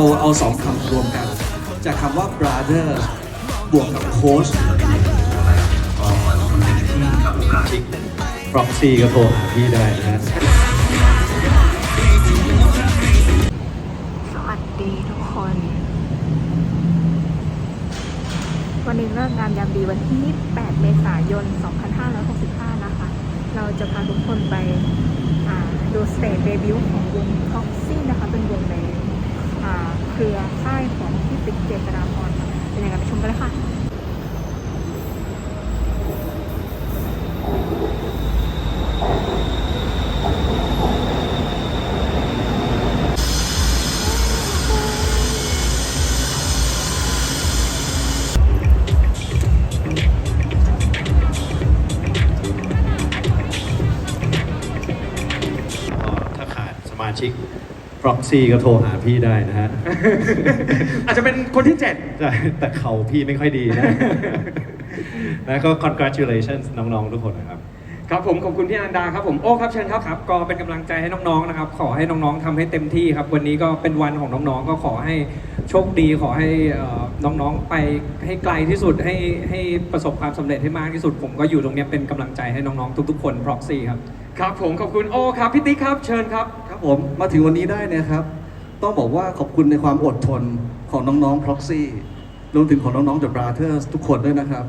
เอาเอาสองคำรวมกัน จากคำว่า brother บวกกับ coach ฟร็อกซี่ก็โทรหาพี่ได้นะฮะสวัสดีทุกคน วันนี้เลิกงามยามดีวันที่28เมษายน 2565 นะคะ เราจะพาทุกคนไปอ่าดูสเตจเดบิวต์ของวง Proxy นะคะ เป็นวงในอ่า เครือค่ายของพี่ติ๊กเจตนาพรเป็นยังไงไปชมกันเลยค่ะถ้าขาดสมาชิก ฟร็อกซี่ก็โทรหาพี่ได้นะฮะ อาจจะเป็นคนที่เจ็ด ใช่แต่เข่าพี่ไม่ค่อยดีนะแล้วก็ congratulations น้องๆ ทุกคนนะครับ ครับผมขอบคุณพี่อนันดาครับผมโอ้ครับเชิญครับครับ ก็เป็นกำลังใจให้น้องๆนะครับ ขอให้น้องๆทำให้เต็มที่ครับ วันนี้ก็เป็นวันของน้องๆ ก็ขอให้โชคดี ขอให้เอ่อน้องๆไปให้ไกลที่สุดให้ให้ประสบความสำเร็จให้มากที่สุด ผมก็อยู่ตรงเนี้ยเป็นกำลังใจให้น้องๆทุกๆคน proxy ครับ ครับผมขอบคุณโอ้ครับพี่ติ๊กครับเชิญครับครับ ผมมาถึงวันนี้ได้เนะครับ ต้องบอกว่าขอบคุณในความอดทนของน้องๆ proxy รวมถึงของน้องๆ The Brothers ทุกคนด้วยนะครับ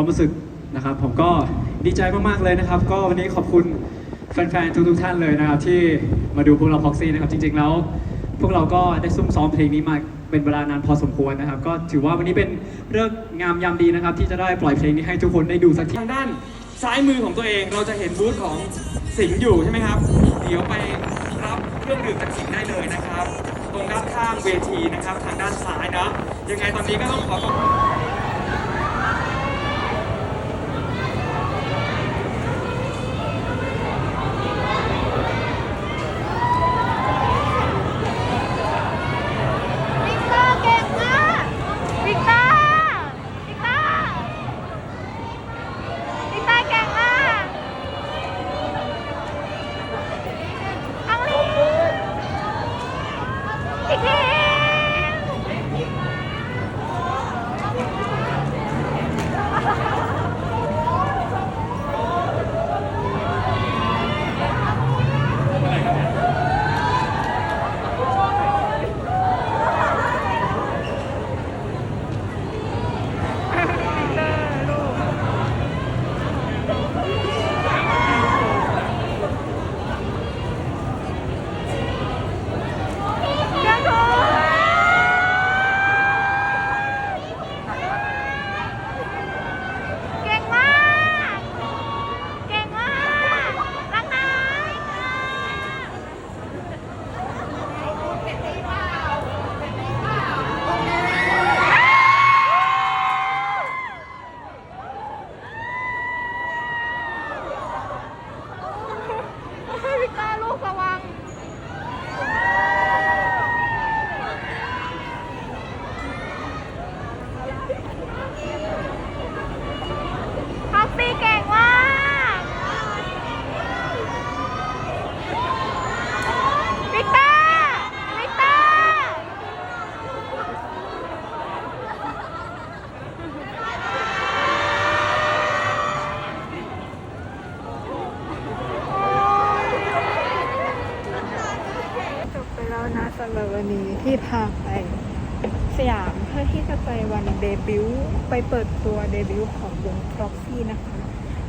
ความรู้สึกนะครับ ผมก็ดีใจมากๆเลยนะครับ ก็วันนี้ขอบคุณแฟนๆทุกๆท่านเลยนะครับ ที่มาดูพวกเราพ็อกซี่นะครับจริง ๆ แล้ว พวกเราก็ได้ซุ่มซ้อมเพลงนี้มาเป็นเวลานานพอสมควรนะครับ ก็ถือว่าวันนี้เป็นเรื่องงามยามดีนะครับ ที่จะได้ปล่อยเพลงนี้ให้ทุกคนได้ดูสักทีทางด้านซ้ายมือของตัวเองเราจะเห็นบูธของสิงห์อยู่ใช่ไหมครับ เดี๋ยวไปรับเครื่องดื่มจากสิงห์ได้เลยนะครับ ตรงด้านข้างเวทีนะครับ ทางด้านซ้ายนะยังไงตอนนี้ก็ต้องขอขอบคุณ ที่พาไปสยามเพื่อที่จะไปวันเดบิวต์ไปเปิดตัวเดบิวต์ของวง Proxy นะคะ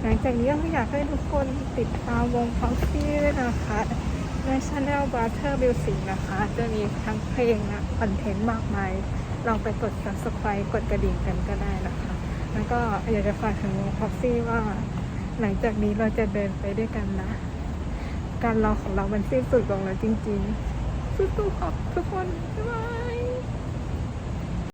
หลังจากนี้ก็อยากให้ทุกคนติดตามวง Proxy ด้วยนะคะใน Channel Butter Music นะคะ จะมีทั้งเพลงและคอนเทนต์มากมาย ลองไปกด subscribe กดกระดิ่งกันก็ได้นะคะ แล้วก็อยากจะฝากถึงวง Proxy ว่า หลังจากนี้เราจะเดินไปด้วยกันนะ การรอของเรามันสิ้นสุดลงแล้วจริง ๆ สู้ๆครับทุ